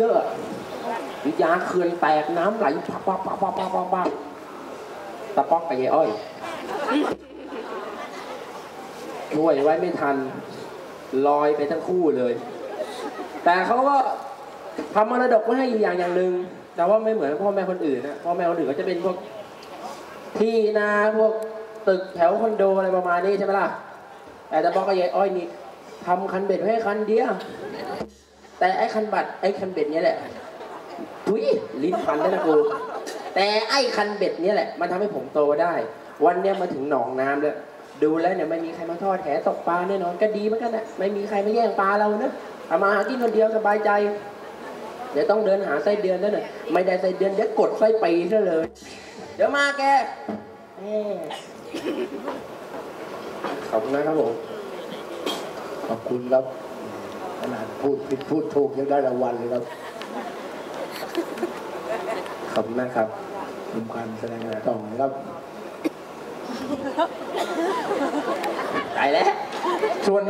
เยอะวิทยาเขื่อนแตกน้ำไหลปักปักปักปักปักปักปักตะป๊อกกับยายอ้อย ช่วยไว้ไม่ทัน ลอยไปทั้งคู่เลย แต่เขาก็ทำมรดกไว้ให้อยู่อย่างอย่างหนึ่ง แต่ว่าไม่เหมือนพ่อแม่คนอื่นนะพ่อแม่คนอื่นก็จะเป็นพวกที่นาพวกตึกแถวคอนโดอะไรประมาณนี้ใช่ไหมล่ะ แต่ตะป๊อกกับยายอ้อยนี่ทำคันเบ็ดไว้ให้คันเดียว แต่ไอ้คันบัตรไอ้คันเบ็ดเนี้ยแหละทุยลิ้นพันแล้วนะกูแต่ไอ้คันเบ็ดเนี้ยแหละมันทำให้ผมโตได้ วันเนี้ยมาถึงหนองน้ำแล้วดูแล้วเนี่ยไม่มีใครมาทอดแหตกปลาแน่นอนก็ดีเหมือนกันนะไม่มีใครมาแย่งปลาเรานะเอามาหากินคนเดียวสบายใจ เดี๋ยวต้องเดินหาไส้เดือนแล้วเนี่ยไม่ได้ไส้เดือนเดี๋ยวกดไส้ปีซะเลย เดี๋ยวมาแกขอบคุณนะครับผมขอบคุณครับ ขนาดพูดผิดพูดถูกยังได้รางวัลเลยครับ ขอบคุณมากครับทำการแสดงต่อครับไปแล้วส่วน